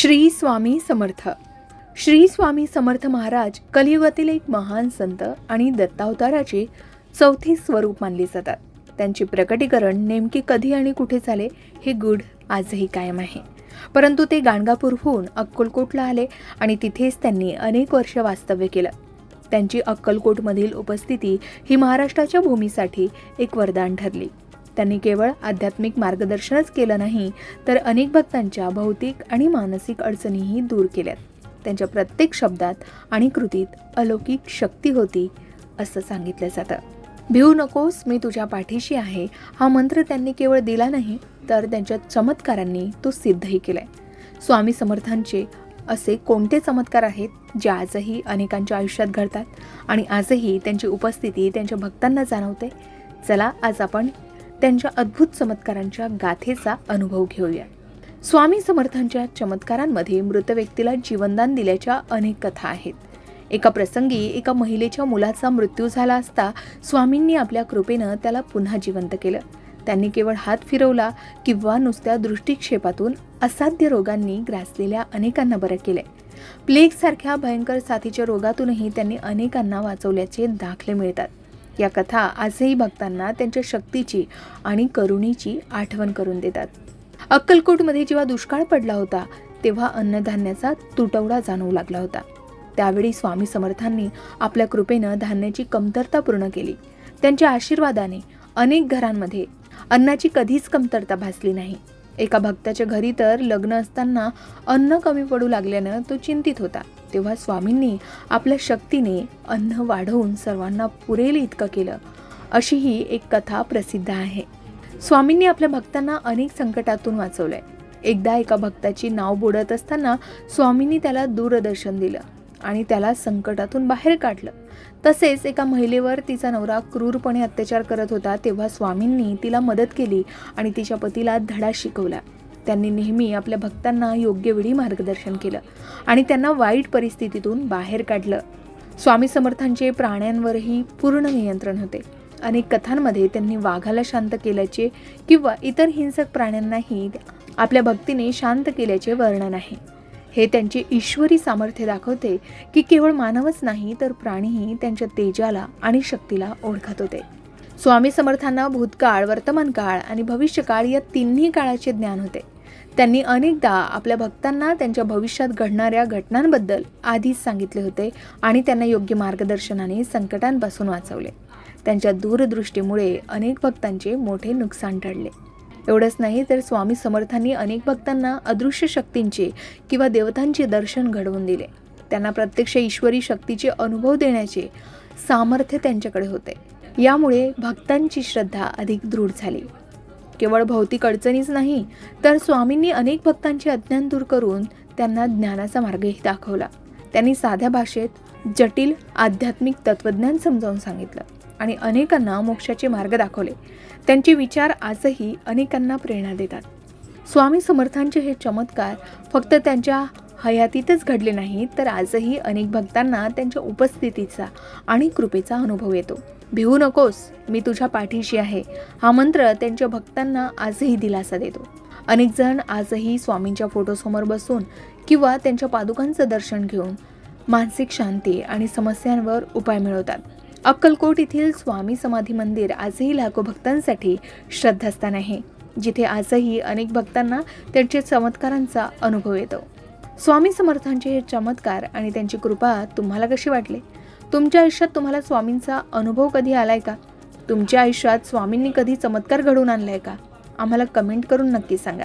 श्री स्वामी समर्थ. श्री स्वामी समर्थ महाराज कलियुगातील एक महान संत आणि दत्तावताराचे चौथे स्वरूप मानले जातात. त्यांचे प्रकटीकरण नेमके कधी आणि कुठे झाले हे गुढ आजही कायम आहे. परंतु ते गाणगापूरहून अक्कलकोटला आले आणि तिथेच त्यांनी अनेक वर्ष वास्तव्य केलं. त्यांची अक्कलकोटमधील उपस्थिती ही महाराष्ट्राच्या भूमीसाठी एक वरदान ठरली. त्यांनी केवळ आध्यात्मिक मार्गदर्शनच केलं नाही तर अनेक भक्तांच्या भौतिक आणि मानसिक अडचणीही दूर केल्यात. त्यांच्या प्रत्येक शब्दात आणि कृतीत अलौकिक शक्ती होती असं सांगितलं जातं. भिवू नकोस मी तुझ्या पाठीशी आहे. हा मंत्र त्यांनी केवळ दिला नाही तर त्यांच्या चमत्कारांनी तो सिद्धही केलाय. स्वामी समर्थांचे असे कोणते चमत्कार आहेत जे आजही अनेकांच्या आयुष्यात घडतात आणि आजही त्यांची उपस्थिती त्यांच्या भक्तांना जाणवते? चला आज आपण त्यांच्या अद्भुत चमत्कारांच्या गाथेचा अनुभव घेऊया. स्वामी समर्थांच्या चमत्कारांमध्ये मृत व्यक्तीला जीवनदान दिल्याच्या अनेक कथा आहेत. एका प्रसंगी एका महिलेच्या मुलाचा मृत्यू झाला असता स्वामींनी आपल्या कृपेनं त्याला पुन्हा जिवंत केलं. त्यांनी केवळ हात फिरवला किंवा नुसत्या दृष्टिक्षेपातून असाध्य रोगांनी ग्रासलेल्या अनेकांना बरं केलंय. प्लेग सारख्या भयंकर साथीच्या रोगातूनही त्यांनी अनेकांना वाचवल्याचे दाखले मिळतात. या कथा आजही भक्तांना त्यांच्या शक्तीची आणि करुणीची आठवण करून देतात. अक्कलकोटमध्ये जेव्हा दुष्काळ पडला होता तेव्हा अन्नधान्याचा तुटवडा जाणवू लागला होता. त्यावेळी स्वामी समर्थांनी आपल्या कृपेनं धान्याची कमतरता पूर्ण केली. त्यांच्या आशीर्वादाने अनेक घरांमध्ये अन्नाची कधीच कमतरता भासली नाही. एका भक्ताच्या घरी तर लग्न असताना अन्न कमी पडू लागल्यानं तो चिंतित होता. तेव्हा स्वामींनी आपल्या शक्तीने अन्न वाढवून सर्वांना पुरेल इतकं केलं. अशी ही एक कथा प्रसिद्ध आहे. स्वामींनी आपल्या भक्तांना अनेक संकटातून वाचवलंय. एकदा एका भक्ताची नाव बुडत असताना स्वामींनी त्याला दूरदर्शन दिलं. आणि त्याला संकटातून बाहेर काढलं. तसेच एका महिलेवर तिचा नवरा क्रूरपणे अत्याचार करत होता तेव्हा स्वामींनी तिला मदत केली आणि तिच्या पतीला धडा शिकवला. त्यांनी नेहमी आपल्या भक्तांना योग्य वेळी मार्गदर्शन केलं आणि त्यांना वाईट परिस्थितीतून बाहेर काढलं. स्वामी समर्थांचे प्राण्यांवरही पूर्ण नियंत्रण होते. अनेक कथांमध्ये त्यांनी वाघाला शांत केल्याचे किंवा इतर हिंसक प्राण्यांनाही आपल्या भक्तीने शांत केल्याचे वर्णन आहे. हे त्यांचे ईश्वरी सामर्थ्य दाखवते की केवळ मानवच नाही तर प्राणीही त्यांच्या तेजाला आणि शक्तीला ओळखत होते. स्वामी समर्थांना भूतकाळ वर्तमान काळ आणि भविष्यकाळ या तिन्ही काळाचे ज्ञान होते. त्यांनी अनेकदा आपल्या भक्तांना त्यांच्या भविष्यात घडणाऱ्या घटनांबद्दल आधीच सांगितले होते आणि त्यांना योग्य मार्गदर्शनाने संकटांपासून वाचवले. त्यांच्या दूरदृष्टीमुळे अनेक भक्तांचे मोठे नुकसान टळले. एवढंच नाही तर स्वामी समर्थांनी अनेक भक्तांना अदृश्य शक्तींचे किंवा देवतांचे दर्शन घडवून दिले. त्यांना प्रत्यक्ष ईश्वरी शक्तीचे अनुभव देण्याचे सामर्थ्य त्यांच्याकडे होते. यामुळे भक्तांची श्रद्धा अधिक दृढ झाली. केवळ भौतिक अडचणीच नाही तर स्वामींनी अनेक भक्तांचे अज्ञान दूर करून त्यांना ज्ञानाचा मार्गही दाखवला. त्यांनी साध्या भाषेत जटिल आध्यात्मिक तत्वज्ञान समजावून सांगितलं आणि अनेकांना मोक्षाचे मार्ग दाखवले. त्यांचे विचार आजही अनेकांना प्रेरणा देतात. स्वामी समर्थांचे हे चमत्कार फक्त त्यांच्या हयातीतच घडले नाहीत तर आजही अनेक भक्तांना त्यांच्या उपस्थितीचा आणि कृपेचा अनुभव येतो. भिवू नकोस मी तुझ्या पाठीशी आहे. हा मंत्र त्यांच्या भक्तांना आजही दिलासा देतो. अनेक जण आजही स्वामींच्या फोटोसमोर बसून किंवा त्यांच्या पादुकांचं दर्शन घेऊन मानसिक शांती आणि समस्यांवर उपाय मिळवतात. अक्कलकोट येथील स्वामी समाधी मंदिर आजही लाखो भक्तांसाठी श्रद्धास्थान आहे. जिथे आजही अनेक भक्तांना त्यांच्या चमत्कारांचा अनुभव येतो. स्वामी समर्थांचे हे चमत्कार आणि त्यांची कृपा तुम्हाला कशी वाटले? तुमच्या आयुष्यात तुम्हाला स्वामींचा अनुभव कधी आलाय का? तुमच्या आयुष्यात स्वामींनी कधी चमत्कार घडवून आणलाय का? आम्हाला कमेंट करून नक्की सांगा.